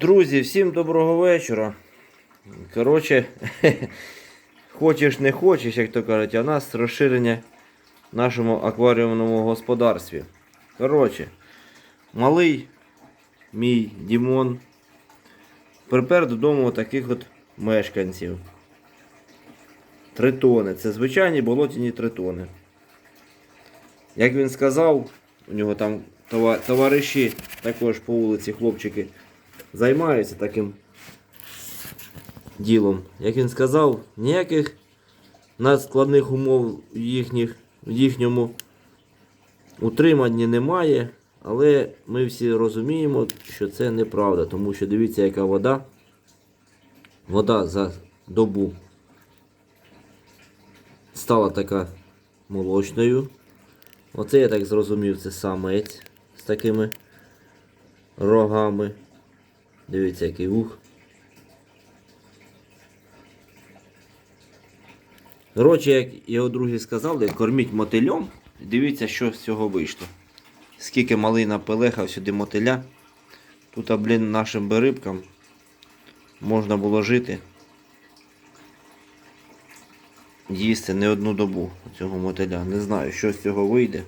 Друзі, всім доброго вечора. Коротше, хочеш не хочеш, як то кажуть, а нас розширення в нашому акваріумному господарстві. Коротше, малий мій Дімон припер додому таких от мешканців. Тритони. Це звичайні болотяні тритони. Як він сказав, у нього там товариші також по вулиці, хлопчики, займаються таким ділом. Як він сказав, ніяких надскладних умов їхніх, в їхньому утриманні немає, але ми всі розуміємо, що це неправда, тому що дивіться, яка вода. Вода за добу стала така молочною. Оце я так зрозумів, це самець такими рогами. Дивіться, який вух. Коротше, як його друзі сказали, корміть мотильом. Дивіться, що з цього вийшло. Скільки малий напелехав сюди мотиля. Тут, а, блін, нашим би рибкам можна було жити. Їсти не одну добу цього мотиля. Не знаю, що з цього вийде.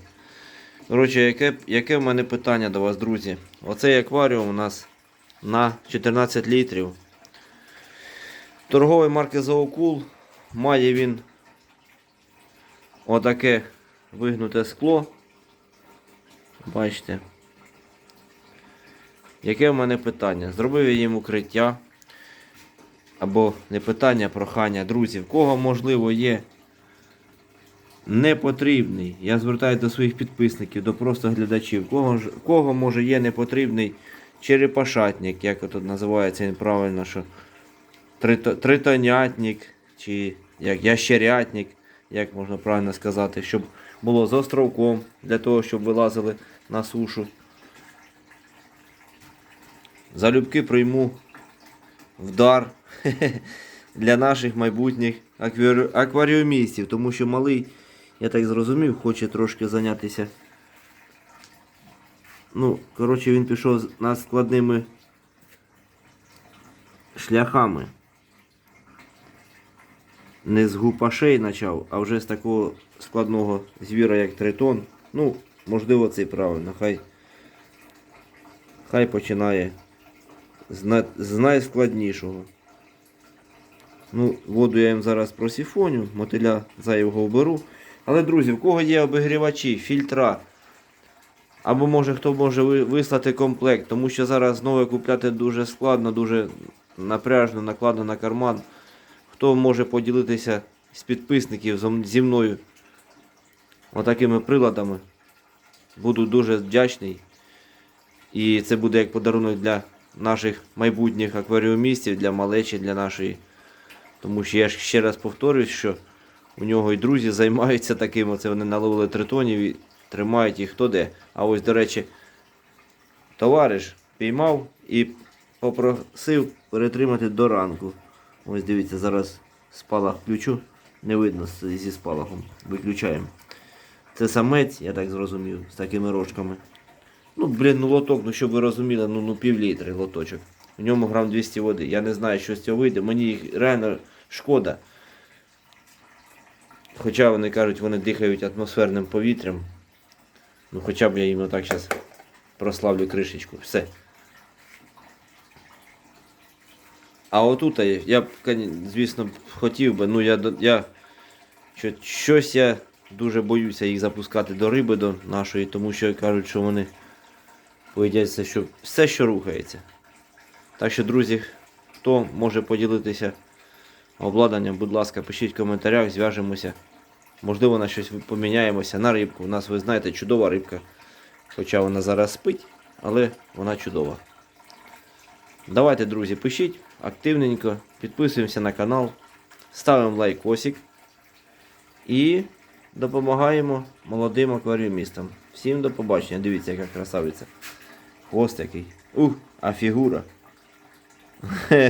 Коротше, яке, яке в мене питання до вас, друзі? Оцей акваріум у нас на 14 літрів. Торгової марки Зоокул. Має він отаке вигнуте скло. Бачите. Яке в мене питання? Зробив я їм укриття. Або не питання, прохання. Друзі, в кого можливо є непотрібний. Я звертаюся до своїх підписників, до просто глядачів. Кого, ж- кого може є непотрібний черепашатник, як тут називається він правильно, що тритонятник, чи як ящерятник, як можна правильно сказати, щоб було з островком для того, щоб вилазили на сушу. Залюбки прийму в дар для наших майбутніх акварі- акваріумістів, тому що малий, я так зрозумів, хоче трошки зайнятися. Ну, коротше, він пішов на складними шляхами. Не з гупашей почав, а вже з такого складного звіра, як тритон. Ну, можливо, це і правильно. Хай, хай починає з, на- з найскладнішого. Ну, воду я їм зараз просіфоню, мотиля зайвого вберу. Але, друзі, в кого є обігрівачі, фільтра, або може хто може вислати комплект, тому що зараз знову купляти дуже складно, дуже напряжно, накладно на карман. Хто може поділитися з підписників зі мною отакими приладами, буду дуже вдячний. І це буде як подарунок для наших майбутніх акваріумістів, для малечі, для нашої. Тому що я ще раз повторюсь, що у нього і друзі займаються таким. Оце вони наловили тритонів і тримають їх хто де. А ось, до речі, товариш піймав і попросив перетримати до ранку. Ось дивіться, зараз спалах включу. Не видно зі спалахом. Виключаємо. Це самець, я так зрозумів, з такими рожками. Ну, блін, ну лоток, ну щоб ви розуміли, ну, ну пів літри лоточок. В ньому грам 200 води. Я не знаю, що з цього вийде. Мені їх реально шкода. Хоча вони кажуть, вони дихають атмосферним повітрям. Ну хоча б я їм отак зараз прославлю кришечку. Все. А отут я- б, звісно, хотів би, ну я, я що, щось я дуже боюся їх запускати до риби до нашої, тому що кажуть, що вони бояться, що все, що рухається. Так що, друзі, хто може поділитися обладнанням, будь ласка, пишіть в коментарях, зв'яжемося. Можливо, на щось поміняємося на рибку. У нас, ви знаєте, чудова рибка. Хоча вона зараз спить, але вона чудова. Давайте, друзі, пишіть активненько, підписуємося на канал, ставимо лайкосик і допомагаємо молодим акваріумістам. Всім до побачення. Дивіться, яка красавиця. Хвост який. Ух, а фігура.